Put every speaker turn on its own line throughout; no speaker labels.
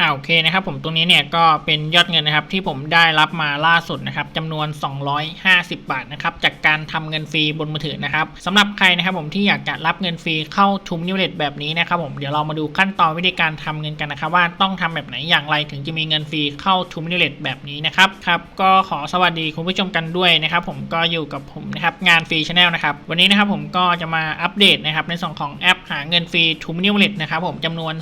อ่าโอเคนะครับผมตรงนี้เนี่ยก็เป็นยอดเงินนะครับที่ผมได้รับมาล่าสุดนะครับจำนวน 250 บาทนะครับจากการทำเงินฟรีบนมือถือนะครับสำหรับใครนะครับผมที่อยากจะรับเงินฟรีเข้าทุมนิวเลตแบบนี้นะครับผมเดี๋ยวเรามาดูขั้นตอนวิธีการทำเงินกันนะครับว่าต้องทำแบบไหนอย่างไรถึงจะมีเงินฟรีเข้าทุมนิวเลตแบบนี้นะครับครับก็ขอสวัสดีคุณผู้ชมกันด้วยนะครับผมก็อยู่กับผมนะครับงานฟรีชาแนลนะครับวันนี้นะครับผมก็จะมาอัปเดตนะครับในส่วนของแอปหาเงินฟรีทุมนิวเลตนะครับผมจำนวน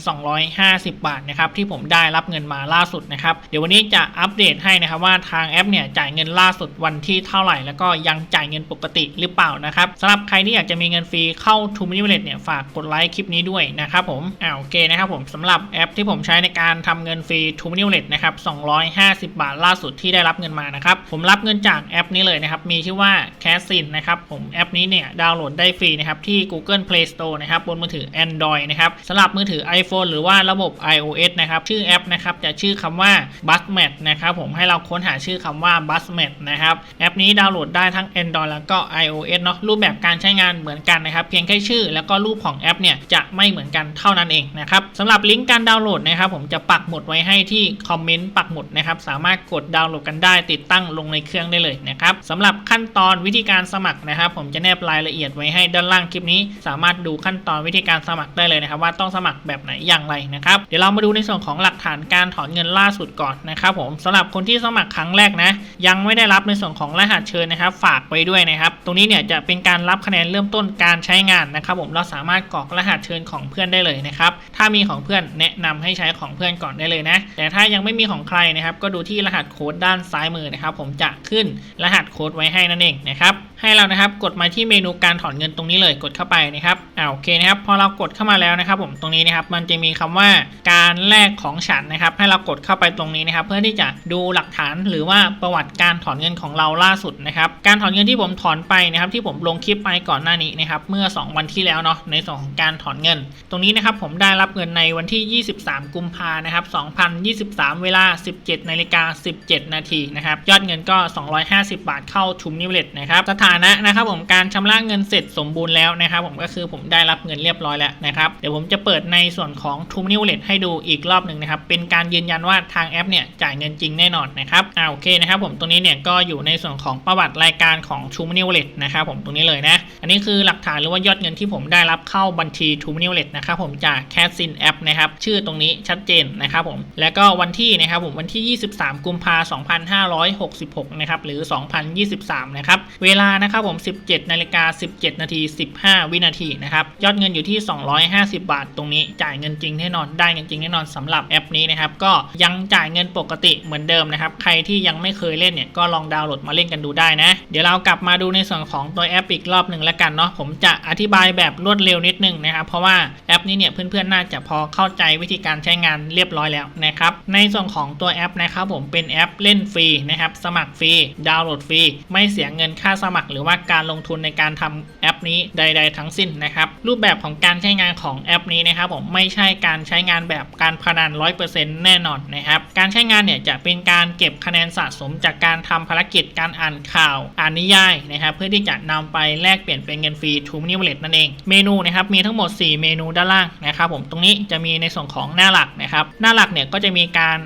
250 บาทนะครับที่ผมได้รับเงินมาล่าสุดนะครับ เดี๋ยววันนี้จะอัปเดตให้นะครับว่าทางแอปเนี่ยจ่ายเงินล่าสุดวันที่เท่าไหร่ แล้วก็ยังจ่ายเงินปกติหรือเปล่านะครับสำหรับใครที่อยากจะมีเงินฟรีเข้าทูมินิเมลเนี่ยฝากกดไลค์คลิปนี้ด้วยนะครับผมอ่าโอเคนะครับผมสำหรับแอปที่ผมใช้ในการทำเงินฟรีทูมินิเมลนะครับ250 บาทล่าสุดที่ได้รับเงินมานะครับผมรับเงินจากแอปนี้เลยนะครับมีชื่อว่า c a s i n นะครับผมแอปนี้เนี่ยดาวน์โหลดได้ฟรีนะครับที่ Google Play Store นะครับบนมือถือ Android นะครับสำหรับมือถือ iPhone หรือว่าระบบ iOS นะครับชืื่อแอปนะครับจะชื่อคำว่า b u s m a t นะครับผมให้เราค้นหาชื่อคำว่า b u s m a t นะครับแอปนี้ดาวน์โหลดได้ทั้ง Android แล้วก็ iOS เนาะรูปแบบการใช้งานเหมือนกันนะครับเพียงแค่ชื่อแล้วก็รูปของแอปเนี่ยจะไม่เหมือนกันเท่านั้นเองนะครับสำหรับลิงก์การดาวน์โหลดนะครับผมจะปักหมุดไว้ให้ที่คอมเมนต์ปักหมุดนะครับสามารถกดดาวน์โหลดกันได้ติดตั้งลงในเครื่องได้เลยนะครับสำหรับขั้นตอนวิธีการสมัครนะครับ ผมจะแนบรายละเอียดไว้ให้ด้านล่างคลิปนี้ สามารถดูขั้นตอนวิธีการสมัครได้เลยนะครับว่าต้องสมัครแบบไหนอย่างไรนะครับเดี๋ยวเรามาดูในส่วนของหลักฐานการถอนเงินล่าสุดก่อนนะครับผมสำหรับคนที่สมัครครั้งแรกนะ ยังไม่ได้รับในส่วนของรหัสเชิญนะครับ ฝากไว้ด้วยนะครับ ตรงนี้เนี่ยจะเป็นการรับคะแนนเริ่มต้นการใช้งานนะครับ ผมเราสามารถกรอกรหัสเชิญของเพื่อนได้เลยนะครับ ถ้ามีของเพื่อนแนะนำให้ใช้ของเพื่อนก่อนได้เลยนะ แต่ถ้ายังไม่มีของใครนะครับ ก็ดูที่รหัสโค้ดด้านซ้ายมือนะครับ ผมจะขึ้นรหัสโค้ดไว้ให้นั่นเองนะครับให้เรานะครับกดมาที่เมนูการถอนเงินตรงนี้เลยกดเข้าไปนะครับอ่าโอเคนะครับพอเรากดเข้ามาแล้วนะครับ ผมตรงนี้นะครับมันจะมีคำว่าการแลกของฉันนะครับ ให้เรากดเข้าไปตรงนี้นะครับ เพื่อที่จะดูหลักฐานหรือว่าประวัติการถอนเงินของเราล่าสุดนะครับ การถอนเงินที่ผมถอนไปนะครับ ที่ผมลงคลิปไปก่อนหน้านี้นะครับเมื่อ 2 วันที่แล้วเนาะในส่วนของการถอนเงิน ตรงนี้นะครับผมได้รับเงินในวันที่ 23 กุมภานะครับ 2023 เวลา 17นาฬิกา17 นาทีนะครับยอดเงินก็ 250 บาทเข้าทุมนิวเลตนะครับสถานะนะครับผมการชำระเงินเสร็จสมบูรณ์แล้วนะครับผมก็คือผมได้รับเงินเรียบร้อยแล้วนะครับเดี๋ยวผมจะเปิดในส่วนของทุมนิวเลตให้ดูอีกรอบหนึ่งนะครับเป็นการยืนยันว่าทางแอปเนี่ยจ่ายเงินจริงแน่นอนนะครับอ่าโอเคนะครับผมตรงนี้เนี่ยก็อยู่ในส่วนของประวัติรายการของทูมนิวเลตนะครับผมตรงนี้เลยนะอันนี้คือหลักฐานหรือว่ายอดเงินที่ผมได้รับเข้าบัญชีทูมนิวเลตนะครับผมจากแคสซินแอปนะครับชื่อตรงนี้ชัดเจนนะครับผมแล้วก็วันที่นะครับผมวันที่ 23 กุมภาพันธ์ 2566 นะครับหรือ 2023 นะครับเวลานะครับผม 17นาฬิกา17 นาที 15 วินาทีนะครับยอดเงินอยู่ที่ 250 บาท ตรงนี้จ่ายเงินจริงแน่นอนได้เงินจริงแน่นอนสำหรับแอปนี้นะครับก็ยังจ่ายเงินปกติเหมือนเดิมนะครับใครที่ยังไม่เคยเล่นเนี่ยก็ลองดาวน์โหลดมาเล่นกันดูได้นะ เดี๋ยวเรากลับมาดูในส่วนของตัวแอปอีกรอบหนึ่งแล้วกันเนาะผมจะอธิบายแบบรวดเร็วนิดนึงนะครับเพราะว่าแอปนี้เนี่ยเพื่อนๆน่าจะพอเข้าใจวิธีการใช้งานเรียบร้อยแล้วนะครับในส่วนของตัวแอปนะครับผมเป็นแอปเล่นฟรีนะครับสมัครฟรีดาวน์โหลดฟรีไม่เสียเงินค่าสมัครหรือว่าการลงทุนในการทำแอปนี้ใด ๆ ทั้งสิ้นนะครับ รูปแบบของการใช้งานของแอปนี้นะครับผมไม่ใช่การใช้งานแบบการพนัน 100%แน่นอนนะครับ การใช้งานเนี่ยจะเป็นการเก็บคะแนนสะสมจากการทำภารกิจการอ่านข่าวอ่านนิยายนะครับ เพื่อที่จะนำไปแลกเปลี่ยนเป็นเงินฟรีทูมินิวเลตนั่นเอง เมนูนะครับมีทั้งหมด 4 เมนูด้านล่างนะครับผมตรงนี้จะมีในส่วนของหน้าหลักนะครับหน้าหลักเนี่ยก็จะมีการ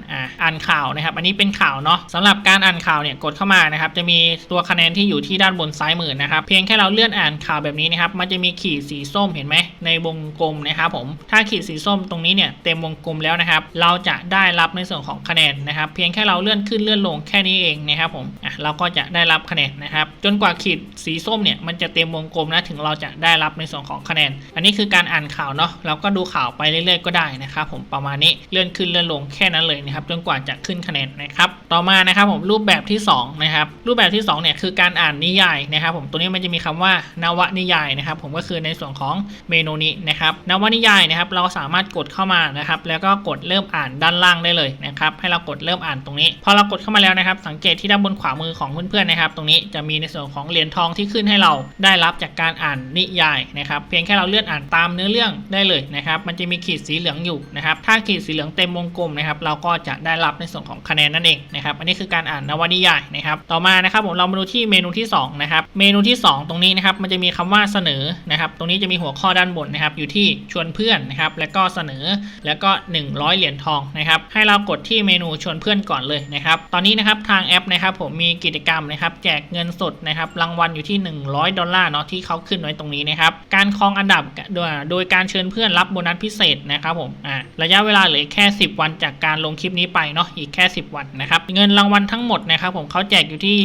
อ่านข่าวนะครับ อันนี้เป็นข่าวเนาะสำหรับการอ่านข่าวเนี่ยกดเข้ามานะครับจะมีตัวคะแนนที่อยู่ที่ด้านบนนซ้ายมือนะครับ เพียงแค่เราเลื่อนอ่านข่าวแบบนี้นะครับ มันจะมีขีดสีส้มเห็นไหมในวงกลมนะครับผม ถ้าขีดสีส้มตรงนี้เนี่ยเต็มวงกลมแล้วนะครับ เราจะได้รับในส่วนของคะแนนนะครับ เพียงแค่เราเลื่อนขึ้นเลื่อนลงแค่นี้เองนะครับผม อะเราก็จะได้รับคะแนนนะครับ จนกว่าขีดสีส้มเนี่ยมันจะเต็มวงกลมนะถึงเราจะได้รับในส่วนของคะแนน อันนี้คือการอ่านข่าวเนาะ เราก็ดูข่าวไปเรื่อยๆก็ได้นะครับผมประมาณนี้ เลื่อนขึ้นเลื่อนลงแค่นั้นเลยนะครับ จนกว่าจะขึ้นคะแนนนะครับ ต่อมานะครับผมรูปแบบที่สองนะครับ รูปแบบที่สองเนี่ยคือการอ่านนิยายนะครับผมตัวนี้มันจะมีคำว่านวนิยายนะครับผมก็คือในส่วนของเมนูนี้นะครับนวนิยายนะครับเราสามารถกดเข้ามานะครับแล้วก็กดเริ่มอ่านด้านล่างได้เลยนะครับให้เรากดเริ่มอ่านตรงนี้ พอเรากดเข้ามาแล้วนะครับ สังเกตที่ด้านบนขวามือของเพื่อนๆนะครับ ตรงนี้จะมีในส่วนของเหรียญทองที่ขึ้นให้เราได้รับจากการอ่านนิยายนะครับเพียงแค่เราเลื่อนอ่านตามเนื้อเรื่องได้เลยนะครับมันจะมีขีดสีเหลืองอยู่นะครับถ้าขีดสีเหลืองเต็มวงกลมนะครับเราก็จะได้รับในส่วนของคะแนนนั่นเองนะครับอันนี้คือการอ่านนวนิยายนะครับต่อมานะครับผมเรามาดูที่เมนูที่สองนะนะครับ เมนูที่ 2 ตรงนี้นะครับ มันจะมีคำว่าเสนอนะครับ ตรงนี้จะมีหัวข้อด้านบนนะครับ อยู่ที่ชวนเพื่อนนะครับ แล้วก็เสนอ แล้วก็ 100 เหรียญทองนะครับ ให้เรากดที่เมนูชวนเพื่อนก่อนเลยนะครับ ตอนนี้นะครับทางแอปนะครับ ผมมีกิจกรรมนะครับ แจกเงินสดนะครับ รางวัลอยู่ที่ 100 ดอลลาร์เนาะ ที่เขาขึ้นไว้ตรงนี้นะครับ การครองอันดับโดยโดยการเชิญเพื่อนรับโบนัสพิเศษนะครับผม อ่า ระยะเวลาเหลือแค่ 10 วันจากการลงคลิปนี้ไปเนาะ อีกแค่ 10 วันนะครับ เงินรางวัลทั้งหมดนะครับ ผมเขาแจกอยู่ที่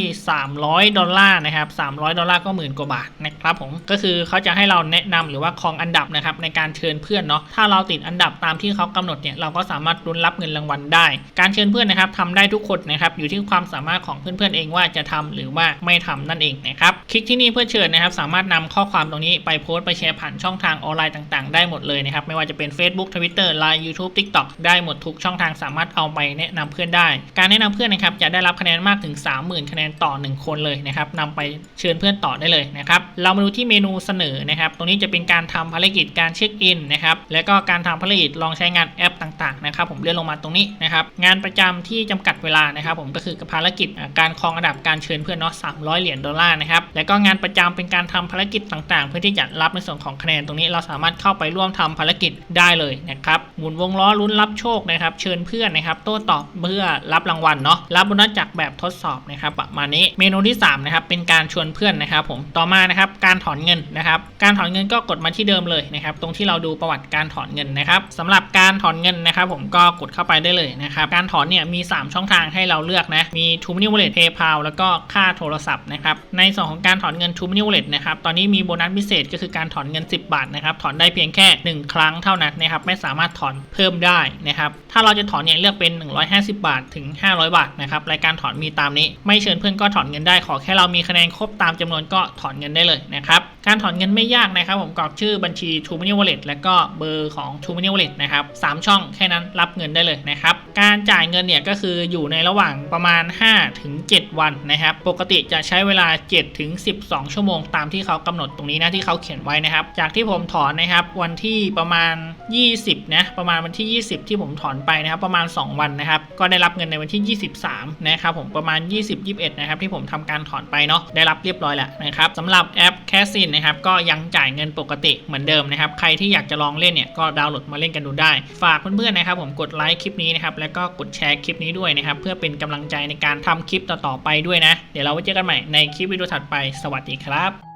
300 ดอลลาร์นะครับ300 ดอลลาร์ก็หมื่นกว่าบาทนะครับผมก็คือเขาจะให้เราแนะนำหรือว่าครองอันดับนะครับในการเชิญเพื่อนเนาะถ้าเราติดอันดับตามที่เขากำหนดเนี่ยเราก็สามารถรุ้นรับเงินรางวัลได้ การเชิญเพื่อนนะครับทำได้ทุกคนนะครับอยู่ที่ความสามารถของเพื่อนๆเองว่าจะทำหรือว่าไม่ทำนั่นเองนะครับคลิกที่นี่เพื่อเชิญนะครับสามารถนำข้อความตรงนี้ไปโพสต์ไปแชร์ผ่านช่องทางออนไลน์ต่าง ๆ ได้หมดเลยนะครับไม่ว่าจะเป็น Facebook Twitter Line YouTube TikTok ได้หมดทุกช่องทางสามารถเอาไปแนะนำเพื่อนได้ การแนะนำเพื่อนนะครับจะได้รับคะแนนมากถึง 30,000 คะแนนต่อ 1 คนเลยนะครับนำไปเชิญเพื่อนต่อได้เลยนะครับ เรามาดูที่เมนูเสนอนะครับ ตรงนี้จะเป็นการทำภารกิจการเช็คอินนะครับแล้วก็การทำภารกิจลองใช้งานแอปต่างๆนะครับ ผมเลื่อนลงมาตรงนี้นะครับงานประจำที่จำกัดเวลานะครับ ผมก็คือภารกิจการครองอันดับการเชิญเพื่อนเนาะ300เหรียญดอลลาร์นะครับแล้วก็งานประจำเป็นการทำภารกิจต่างๆ เพื่อที่จะรับในส่วนของคะแนนตรงนี้เราสามารถเข้าไปร่วมทำภารกิจได้เลยนะครับหมุนวงล้อลุ้นรับโชคนะครับ เชิญเพื่อนนะครับโต้ตอบเพื่อรับรางวัลเนาะรับโบนัสจากแบบทดสอบนะครับประมาณนี้เมนูที่3นะครับเป็นการชวนเพื่อนนะครับผมต่อมานะครับการถอนเงินนะครับ การถอนเงินก็กดมาที่เดิมเลยนะครับตรงที่เราดูประวัติการถอนเงินนะครับสำหรับการถอนเงินนะครับ ผมก็กดเข้าไปได้เลยนะครับการถอนเนี่ยมี 3 ช่องทางให้เราเลือกนะมี t ู e Money Wallet PayPal แล้วก็ค่าโทรศัพท์นะครับในส่วนของการถอนเงิน t ู e Money Wallet นะครับตอนนี้มีโบนัสพิเศษก็คือการถอนเงิน 10 บาทนะครับถอนได้เพียงแค่ 1 ครั้งเท่านั้นนะครับไม่สามารถถอนเพิ่มได้นะครับถ้าเราจะถอนเนี่ยเลือกเป็น 150 บาทถึง 500 บาทนะครับรายการถอนมีตามนี้ ไม่เชิญเพื่อนก็ถอนเงินได้ขอแค่เรามีคะแนนครบตามจำนวนก็ถอนเงินได้เลยนะครับ การถอนเงินไม่ยากนะครับ ผมกรอกชื่อบัญชี t ู e Money Wallet แล้วก็เบอร์ของ t ู e Money Wallet นะครับสามช่องแค่นั้นรับเงินได้เลยนะครับการจ่ายเงินเนี่ยก็คืออยู่ในระหว่างประมาณ5ถึง7วันนะครับปกติจะใช้เวลา7ถึง12 ชั่วโมงตามที่เขากำหนดตรงนี้นะที่เขาเขียนไว้นะครับ จากที่ผมถอนนะครับวันที่ประมาณ 20นะประมาณวันที่ 20 ที่ผมถอนไปนะครับประมาณ 2 วันนะครับก็ได้รับเงินในวันที่ 23นะครับผมประมาณ 20-21นะครับที่ผมทำการถอนไปเนาะได้รับเรียบร้อยแล้วนะครับสำหรับแอป c a s i n นะครับก็ยังจ่ายเงินปกติเหมือนเดิมนะครับใครที่อยากจะลองเล่นเนี่ยก็ดาวน์โหลดมาเล่นกันดูได้ ฝากเพื่อนๆนะครับผมกดไลค์คลิปนี้นะครับแล้วก็กดแชร์คลิปนี้ด้วยนะครับเพื่อเป็นกำลังใจในการทำคลิปต่อๆไปด้วยนะ เดี๋ยวเราไว้เจอกันใหม่ในคลิปวิดีโอถัดไปสวัสดีครับ